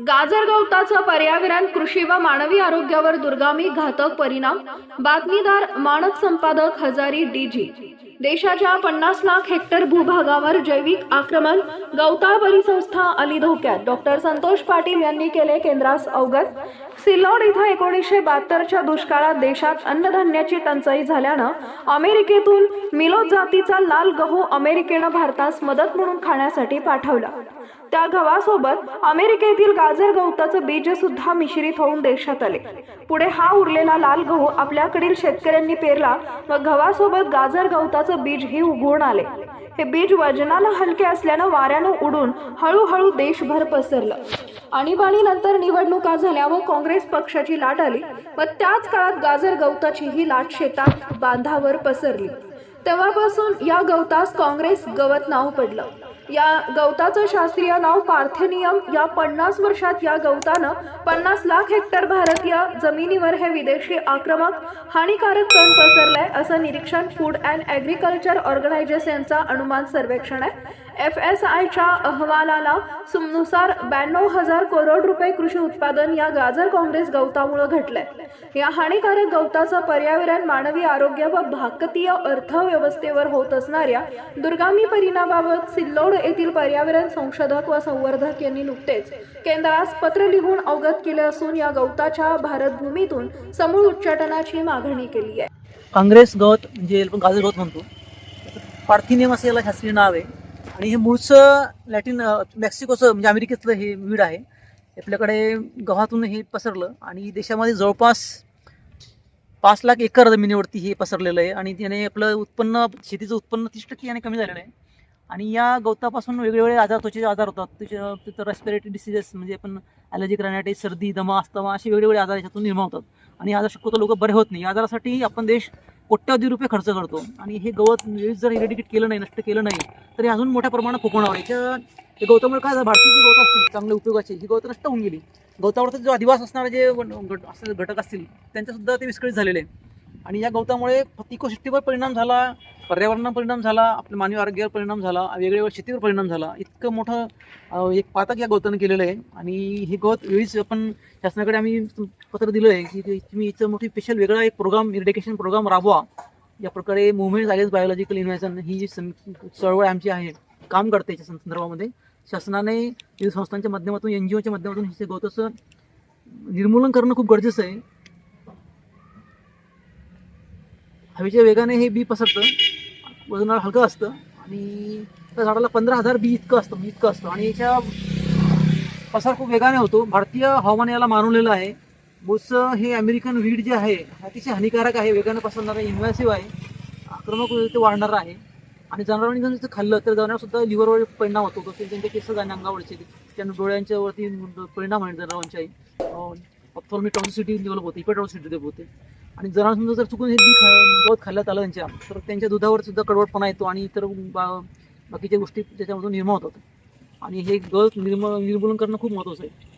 गाजर गवताचं पर्यावरण कृषी व मानवी आरोग्यावर दुर्गामी घातक परिणाम. बातमीदार मानक संपादक हजारी डीजी. देशाच्या पन्नास लाख हेक्टर भूभागावर जैविक आक्रमण गवताळ परिसंस्था अली धोक्यात. डॉक्टर संतोष पाटील यांनी केले केंद्रास अवगत. सिल्लोड इथं एकोणीसशे बहात्तरच्या दुष्काळात देशात अन्नधान्याची टंचाई झाल्यानं अमेरिकेतून मिलोद जातीचा लाल गहू अमेरिकेनं भारतास मदत म्हणून खाण्यासाठी पाठवला. त्या गव्हासोबत अमेरिकेतील गाजर गवताचं बीज सुद्धा मिश्रित होऊन देशात आले. पुढे हा उरलेला लाल गहू आपल्याकडील शेतकऱ्यांनी पेरला. व गव्हासोबत गाजर गवता बीज ही उगवून आले. हे बीज वजनाला हलके असल्यानं वाऱ्यानं उडून हळूहळू देशभर पसरलं. आणीबाणीनंतर निवडणुका झाल्या व काँग्रेस पक्षाची लाट आली व त्याच काळात गाजर गवताची ही लाट शेतात बांधावर पसरली. तेव्हापासून या गवतास काँग्रेस गवत नाव पडलं. या गवताचं शास्त्रीय नाव पार्थेनियम. या पन्नास वर्षात या गवतानं पन्नास लाख हेक्टर भारतीय जमिनीवर हे विदेशी आक्रमक हानिकारक तण पसरलंय असं निरीक्षण फूड अँड ॲग्रिकल्चर ऑर्गनायझेशनचा अनुमान सर्वेक्षण आहे. एफ एस आयच्या अहवालाला नुसार ब्याण्णव हजार करोड रुपये कृषी उत्पादन या गाजर काँग्रेस गवतामुळे घटलंय. या हानिकारक गवताचं पर्यावरण मानवी आरोग्य व भाकतीय अर्थव्यवस्थेवर होत असणाऱ्या दुर्गामी परिणामाबाबत सिल्लोड येथील पर्यावरण संशोधक व संवर्धक यांनी नुकतेच केंद्रास पत्र लिहून अवगत केले असून या गवताच्या भारतभूमीतून समूळ उच्चाटनाची मागणी केली आहे. काँग्रेस गवत म्हणजे गाजर गवत म्हणतो पार्थिनियम असं याला शास्त्रीय नाव आहे. आणि हे मूळचं लॅटिन मेक्सिकोचं म्हणजे अमेरिकेतलं हे वीड आहे. आपल्याकडे गव्हातून हे पसरलं आणि देशामध्ये जवळपास पाच लाख एकर जमिनीवरती हे पसरलेलं आहे आणि त्याने आपलं उत्पन्न शेतीचं उत्पन्न तीस टक्के याने कमी झालेलं आहे. आणि या गवतापासून वेगवेगळे आजार त्वचेचे आजार होतात. त्याच्या तिथं रेस्पिरेटरी डिसिजेस म्हणजे आपण ॲलर्जिक राहण्याटे सर्दी दमा अस्तमा असे वेगवेगळे आजार याच्यातून निर्माण होतात. आणि आजार शक्यतो लोक बरे होत नाही. आजारासाठी आपण देश कोट्यावधी रुपये खर्च करतो. आणि हे गवत जर इरेडिकेट केलं नाही नष्ट केलं नाही तर हे अजून मोठ्या प्रमाणात फुकवणार याच्या हे गवतामुळे काय झालं? भारतीय जे गवत असतील चांगले उपयोगाची ही गवत नष्ट होऊन गेली. गवतावरचा जो अधिवास असणारे जे घट- घटक असतील त्यांच्यासुद्धा ते विस्कळीत झालेले आहे आणि या गवतामुळे फक्त परिणाम झाला पर्यावरणावर परिणाम झाला आपल्या मानवी आरोग्यावर परिणाम झाला वेगवेगळ्या शेतीवर परिणाम झाला. इतकं मोठं एक पातक या गवतानं केलेलं आहे. आणि हे गवत वेळीच आपण शासनाकडे आम्ही पत्र दिलं आहे की तुम्ही इथं मोठी स्पेशल वेगळा एक प्रोग्राम इरिडिकेशन प्रोग्राम राबवा. या प्रकारे मुवमेंट अगेन्स्ट बायोलॉजिकल इन्व्हेन्शन ही जी चळवळ आमची आहे काम करते याच्या सं- संदर्भामध्ये. शासनाने विविध संस्थांच्या माध्यमातून एन जी ओच्या माध्यमातून हे गवताचं निर्मूलन करणं खूप गरजेचं आहे. हवेच्या वेगाने हे बी पसरतं वजनाला हलकं असतं आणि त्या झाडाला पंधरा हजार बी इतकं असतं म्हणजे इतकं असतं. आणि याच्या पसार खूप वेगाने होतो. भारतीय हवामान याला मानवलेलं आहे. बोसचं हे अमेरिकन वीड जे आहे अतिशय हानिकारक आहे वेगानं पसरणारा इन्व्हॅसिव्ह आहे आक्रमक ते वाढणारं आहे. आणि जनावरांनी जर खाल्लं तर जनावरसुद्धा लिव्हरवर परिणाम होतो. तसेच त्यांचे केस आणि अंगावरचे त्यांना डोळ्यांच्या वरती परिणाम आहे जनावरांच्याही. ऑप्थॉर्मी टॉक्सिसिटी डेव्हलप होते इपेटॉक्सिसिटी डेव्हलप होते. आणि जनावरांसुद्धा जर चुकून हे बी खा गवत खाल्ल्यात आलं त्यांच्या तर त्यांच्या दुधावर सुद्धा कडवटपणा येतो आणि इतर बा- बाकीच्या गोष्टी त्याच्यामधून निर्माण होतात. आणि हे गवत निर्म निर्मूलन करणं खूप महत्त्वाचं आहे.